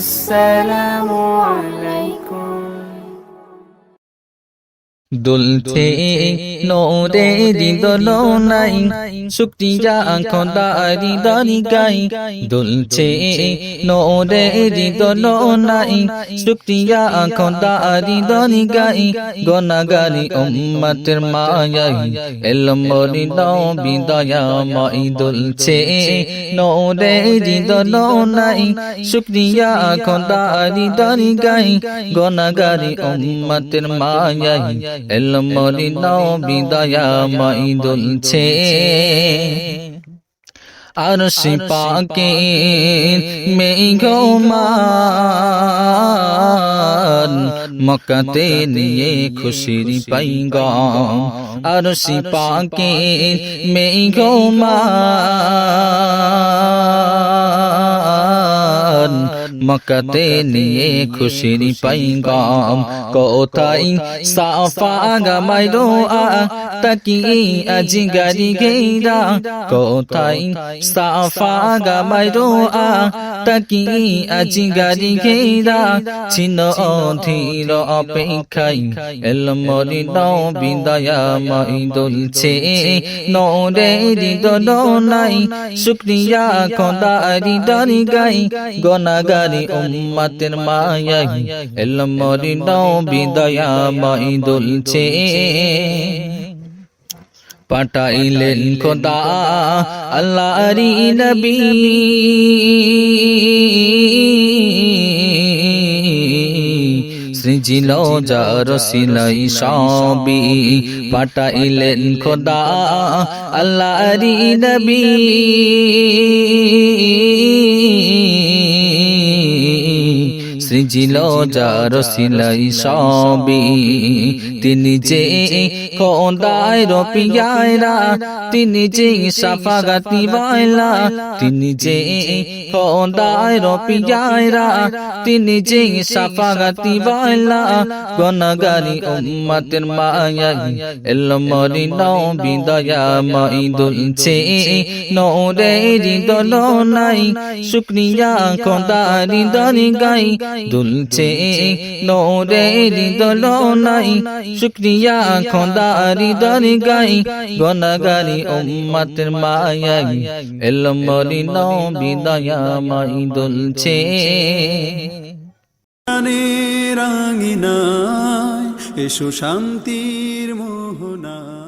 والسلام عليكم দুলছে নোরে হৃদল নাই শুক্রিয়া খোদারি দারি গাই। দুলছে নোরে হৃদল নাই শুক্রিয়া খোদারি দারি গাই। গনাগারি উম্মতের মায়াই এলমরি নবী দয়া মাই দুলছে নোরে হৃদল নাই শুক্রিয়া খোদারি দারি গাই। গনাগারি উম্মতের মায়াই। এলমরি নবী দয়া মাই দুলছে আরশি পাকে মেঘমান মকাতে নিয়ে খুশির পাইগাম। আরশি পাকে মেঘমান মকাতে নিয়ে খুশির পাইগাম কোথায় সাফা গামাইরো আ তাকি আজি গারি গেইরা কোথায় সাফা গামাইরো আ আজি গারি গেরা ছিন ধীর অপেক্ষাই এলমরি নবী দয়া মাই দুলছে। নরে নাই শুক্রিয়া খোদারি দারি গাই গনাগারি উম্মতের মায়াই এলমরি নবী দয়া মাই দুলছে। পাঠাইলেন খোদা আল্লাহরি নবী। সৃজিল যার সিলাই সবি। পাঠাইলেন খোদা আল্লাহরি নবী। সৃজিল যার সিলাই সবি তিনি যে খোদায় রপিয়ায়রা, তিনি যে সাফাগাতি বাইলা তিনি যে খোদায় রপিয়ায়রা, তিনি যে সাফাগাতি বাইলা গনগারি উম্মতের মায়াই এলমরি নবী দয়া মাই দুলছে নরে হৃদল নাই। শুক্রিয়া খোদারি দরি গাই দুলছে নরে হৃদল নাই শুক্রিয়া খোদারি দরি গাই গনগারি উম্মতের মায়াই এলমরি নবী দয়া মাই দুলছে রাঙিনায় এসো শান্তির মোহনা